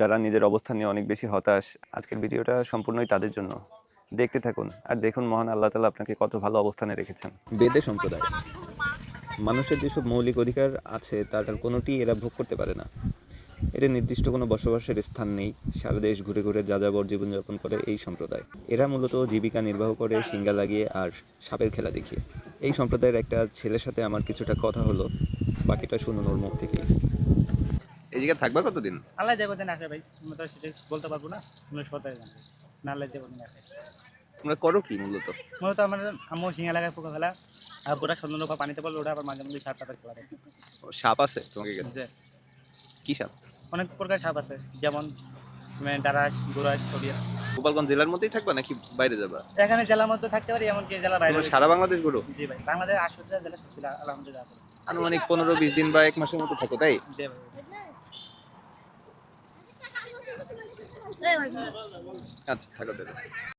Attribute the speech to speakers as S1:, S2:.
S1: যারা নিজের অবস্থান নিয়ে অনেক বেশি হতাশ, আজকের ভিডিওটা সম্পূর্ণই তাদের জন্য। দেখতে থাকুন আর দেখুন মহান আল্লাহ তালা আপনাকে কত ভালো অবস্থানে রেখেছেন। বেদে সম্প্রদায়, মানুষের যেসব মৌলিক অধিকার আছে তার কোনোটি এরা ভোগ করতে পারে না। এদের নির্দিষ্ট কোনো বসবাসের স্থান নেই। সারা দেশ ঘুরে ঘুরে যাযাবর জীবনযাপন করে এই সম্প্রদায়। এরা মূলত জীবিকা নির্বাহ করে সিঙ্গা লাগিয়ে আর সাপের খেলা দেখিয়ে। এই সম্প্রদায়ের একটা ছেলের সাথে আমার কিছুটা কথা হলো, বাকিটা শুনুন ওর মুখ থেকেই। এই জায়গায় থাকবা কতদিন?
S2: আল্লাহ যে কদিন আসে ভাই আমি তো সেটা বলতে পারব না তুমি সতাই জানবে না আল্লাহ যে কদিন আসে।
S1: তোমরা করো কি মূলত?
S2: মূলত আমার আম্মু সিং এলাকায় পোকা ফেলা আর পুরা সন্ধ্যা পানিতে পড়লে ওটা আবার মাঝে মধ্যে সাপ টাপের খেলা
S1: সাপ আছে তোমাকে
S2: যে
S1: কি সাপ?
S2: অনেক প্রকার সাপ আছে যেমন মানে ডারাস গুরাস সবই আছে
S1: গোপালগঞ্জ জেলার মধ্যেই থাকবা নাকি বাইরে যাবা?
S2: এখানে জেলার মধ্যে থাকতে পারি এমনকি জেলার বাইরে
S1: সারা বাংলাদেশ ঘুরো?
S2: জি ভাই বাংলাদেশ আশুরা জেলা সত্যি আলহামদুলিল্লাহ।
S1: আনুমানিক পনেরো বিশ দিন বা এক মাসের মতো থাকো তাই?
S2: জি ভাই।
S1: আচ্ছা থাকো